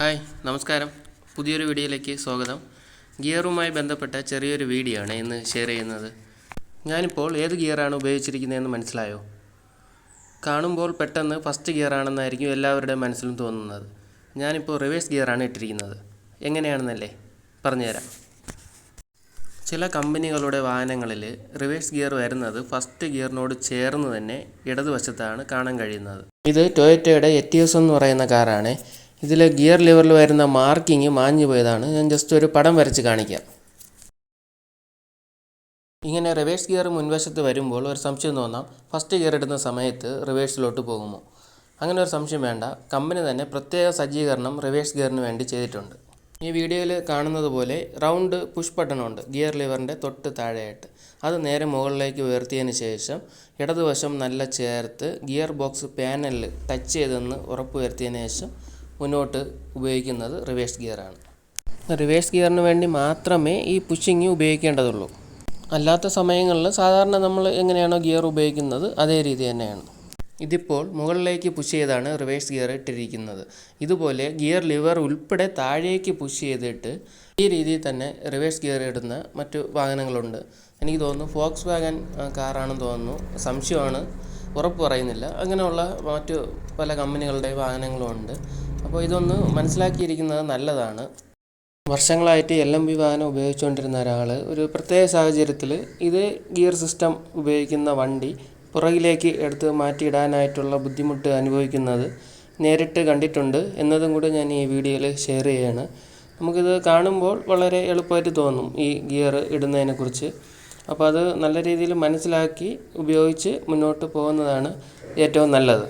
Hi നമസ്കാരം. പുതിയൊരു വീഡിയോയിലേക്ക് സ്വാഗതം. ഗിയറുമായി ബന്ധപ്പെട്ട ചെറിയൊരു വീഡിയോ ആണ് ഇന്ന് ഷെയർ ചെയ്യുന്നത്. ഞാനിപ്പോൾ ഏത് ഗിയറാണ് ഉപയോഗിച്ചിരിക്കുന്നതെന്ന് മനസ്സിലായോ? കാണുമ്പോൾ പെട്ടെന്ന് ഫസ്റ്റ് ഗിയറാണെന്നായിരിക്കും എല്ലാവരുടെയും മനസ്സിലും തോന്നുന്നത്. ഞാനിപ്പോൾ റിവേഴ്സ് ഗിയറാണ് ഇട്ടിരിക്കുന്നത്. എങ്ങനെയാണെന്നല്ലേ? പറഞ്ഞുതരാം. ചില കമ്പനികളുടെ വാഹനങ്ങളിൽ റിവേഴ്സ് ഗിയർ വരുന്നത് ഫസ്റ്റ് ഗിയറിനോട് ചേർന്ന് തന്നെ ഇടതുവശത്താണ് കാണാൻ കഴിയുന്നത്. ഇത് ടൊയറ്റയുടെ എറ്റിയസ് എന്ന് പറയുന്ന കാറാണ് ഇതിൽ ഗിയർ ലിവറിൽ വരുന്ന മാർക്കിങ് മാഞ്ഞു പോയതാണ്. ഞാൻ ജസ്റ്റ് ഒരു പടം വരച്ച് കാണിക്കാം. ഇങ്ങനെ റിവേഴ്സ് ഗിയർ മുൻവശത്ത് വരുമ്പോൾ ഒരു സംശയം തോന്നാം. ഫസ്റ്റ് ഗിയർ ഇടുന്ന സമയത്ത് റിവേഴ്സിലോട്ട് പോകുമോ? അങ്ങനെ ഒരു സംശയം വേണ്ട. കമ്പനി തന്നെ പ്രത്യേക സജ്ജീകരണം റിവേഴ്സ് ഗിയറിന് വേണ്ടി ചെയ്തിട്ടുണ്ട്. ഈ വീഡിയോയിൽ കാണുന്നത് പോലെ റൗണ്ട് പുഷ് ബട്ടണുണ്ട് ഗിയർ ലിവറിന്റെ തൊട്ട് താഴെയായിട്ട്. അത് നേരെ മുകളിലേക്ക് ഉയർത്തിയതിന് ശേഷം ഇടതുവശം നല്ല ചേർത്ത് ഗിയർ ബോക്സ് പാനലിൽ ടച്ച് ചെയ്തെന്ന് ഉറപ്പുവരുത്തിയതിന് ശേഷം മുന്നോട്ട് ഉപയോഗിക്കുന്നത് റിവേഴ്സ് ഗിയറാണ്. റിവേഴ്സ് ഗിയറിന് വേണ്ടി മാത്രമേ ഈ പുഷിങ് ഉപയോഗിക്കേണ്ടതുള്ളൂ. അല്ലാത്ത സമയങ്ങളിൽ സാധാരണ നമ്മൾ എങ്ങനെയാണോ ഗിയർ ഉപയോഗിക്കുന്നത് അതേ രീതി തന്നെയാണ്. ഇതിപ്പോൾ മുകളിലേക്ക് പുഷ് ചെയ്താണ് റിവേഴ്സ് ഗിയർ ഇട്ടിരിക്കുന്നത്. ഇതുപോലെ ഗിയർ ലിവർ ഉൾപ്പെടെ താഴേക്ക് പുഷ് ചെയ്തിട്ട് ഈ രീതിയിൽ തന്നെ റിവേഴ്സ് ഗിയർ ഇടുന്ന മറ്റു വാഹനങ്ങളുണ്ട്. എനിക്ക് തോന്നുന്നു ഫോക്സ് വാഗൻ കാറാണെന്ന് തോന്നുന്നു. സംശയമാണ്. ഉറപ്പ് പറയുന്നില്ല. അങ്ങനെയുള്ള മറ്റു പല കമ്പനികളുടെ വാഹനങ്ങളും ഉണ്ട്. അപ്പോൾ ഇതൊന്ന് മനസ്സിലാക്കിയിരിക്കുന്നത് നല്ലതാണ്. വർഷങ്ങളായിട്ട് എൽ എം ബി വാഹനം ഉപയോഗിച്ചുകൊണ്ടിരുന്ന ഒരാൾ ഒരു പ്രത്യേക സാഹചര്യത്തിൽ ഇതേ ഗിയർ സിസ്റ്റം ഉപയോഗിക്കുന്ന വണ്ടി പുറകിലേക്ക് എടുത്ത് മാറ്റിയിടാനായിട്ടുള്ള ബുദ്ധിമുട്ട് അനുഭവിക്കുന്നത് നേരിട്ട് കണ്ടിട്ടുണ്ട് എന്നതും കൂടി ഞാൻ ഈ വീഡിയോയിൽ ഷെയർ ചെയ്യുകയാണ് നമുക്കിത് കാണുമ്പോൾ വളരെ എളുപ്പമായിട്ട് തോന്നും ഈ ഗിയർ ഇടുന്നതിനെക്കുറിച്ച് അപ്പോൾ അത് നല്ല രീതിയിൽ മനസ്സിലാക്കി ഉപയോഗിച്ച് മുന്നോട്ട് പോകുന്നതാണ് ഏറ്റവും നല്ലത്.